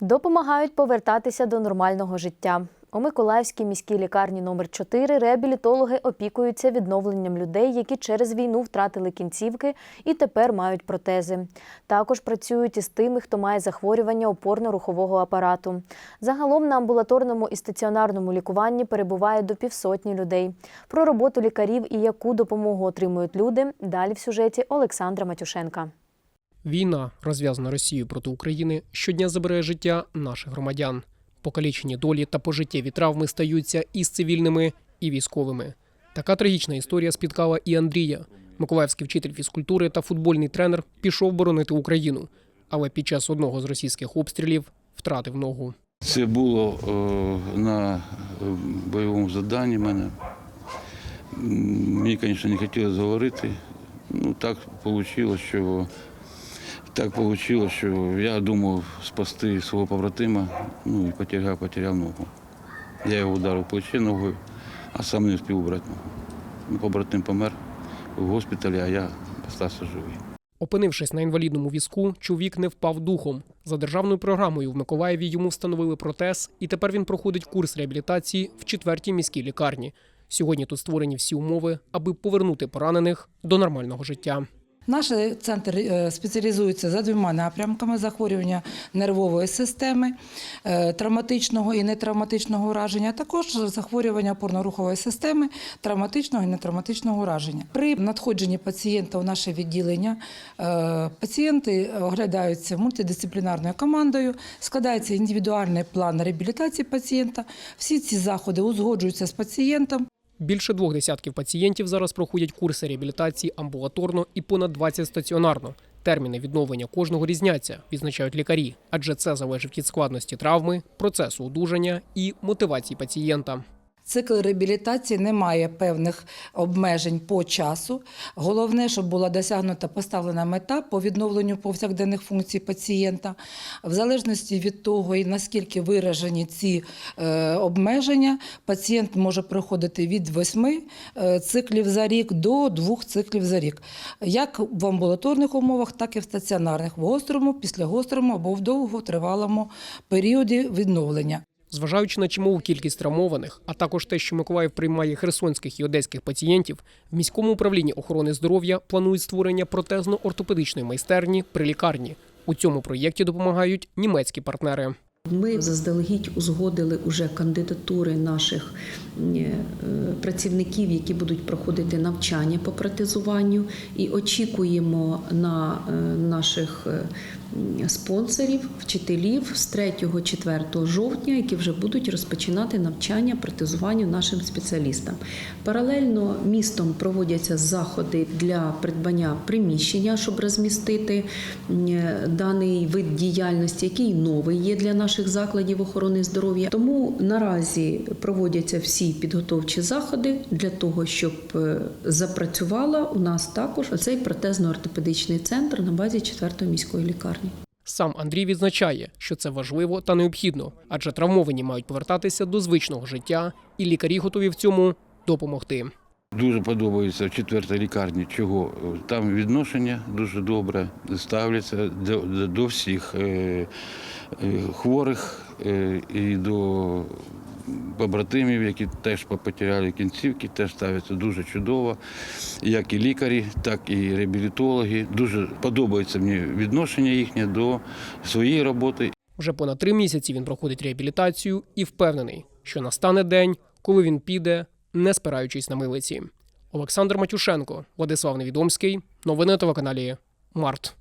Допомагають повертатися до нормального життя. У Миколаївській міській лікарні номер 4 реабілітологи опікуються відновленням людей, які через війну втратили кінцівки і тепер мають протези. Також працюють із тими, хто має захворювання опорно-рухового апарату. Загалом на амбулаторному і стаціонарному лікуванні перебуває до півсотні людей. Про роботу лікарів і яку допомогу отримують люди далі в сюжеті Олександра Матюшенка. Війна, розв'язана Росією проти України, щодня забирає життя наших громадян. Покалічені долі та пожиттєві травми стаються і з цивільними, і військовими. Така трагічна історія спіткала і Андрія. Миколаївський вчитель фізкультури та футбольний тренер пішов боронити Україну, але під час одного з російських обстрілів втратив ногу. Це було е, на е, бойовому заданні мене. Мені, звісно, не хотілося говорити. Ну, так вийшло, що так вийшло, що я думав спасти свого побратима, ну і потеряв, потеряв ногу. Я його ударив плече ногою, а сам не встиг убрати ногу. Ну, Побратим помер в госпіталі, а я залишився живий. Опинившись на інвалідному візку, чоловік не впав духом. За державною програмою в Миколаєві йому встановили протез, і тепер він проходить курс реабілітації в четвертій міській лікарні. Сьогодні тут створені всі умови, аби повернути поранених до нормального життя. Наш центр е, спеціалізується за двома напрямками: захворювання нервової системи, е, травматичного і нетравматичного ураження, а також захворювання опорно-рухової системи, травматичного і нетравматичного ураження. При надходженні пацієнта у наше відділення е, пацієнти оглядаються мультидисциплінарною командою, складається індивідуальний план реабілітації пацієнта. Всі ці заходи узгоджуються з пацієнтом. Більше двох десятків пацієнтів зараз проходять курси реабілітації амбулаторно і понад 20 стаціонарно. Терміни відновлення кожного різняться, відзначають лікарі, адже це залежить від складності травми, процесу одужання і мотивації пацієнта. Цикл реабілітації не має певних обмежень по часу. Головне, щоб була досягнута поставлена мета по відновленню повсякденних функцій пацієнта. В залежності від того, наскільки виражені ці е, обмеження, пацієнт може проходити від 8 е, циклів за рік до 2 циклів за рік, як в амбулаторних умовах, так і в стаціонарних, в гострому, післягострому або в довготривалому періоді відновлення. Зважаючи на чималу кількість травмованих, а також те, що Миколаїв приймає херсонських і одеських пацієнтів, в міському управлінні охорони здоров'я планують створення протезно-ортопедичної майстерні при лікарні. У цьому проєкті допомагають німецькі партнери. Ми заздалегідь узгодили уже кандидатури наших е, працівників, які будуть проходити навчання по протезуванню, і очікуємо на е, наших е, спонсорів, вчителів з 3-4 жовтня, які вже будуть розпочинати навчання протезуванню нашим спеціалістам. Паралельно містом проводяться заходи для придбання приміщення, щоб розмістити даний вид діяльності, який новий є для наших закладів охорони здоров'я. Тому наразі проводяться всі підготовчі заходи для того, щоб е, запрацювала у нас також оцей протезно-ортопедичний центр на базі 4-ї міської лікарні. Сам Андрій відзначає, що це важливо та необхідно, адже травмовані мають повертатися до звичного життя, і лікарі готові в цьому допомогти. Дуже подобається в четвертій лікарні, чого там відношення дуже добре ставляться до- до всіх е, е, хворих е, і до побратимів, які теж потеряли кінцівки, теж ставляться дуже чудово. Як і лікарі, так і реабілітологи. Дуже подобається мені відношення їхнє до своєї роботи Вже понад три місяці він проходить реабілітацію і впевнений, що настане день, коли він піде, не спираючись на милиці. Олександр Матюшенко, Владислав Невідомський. Новини на телеканалі Март.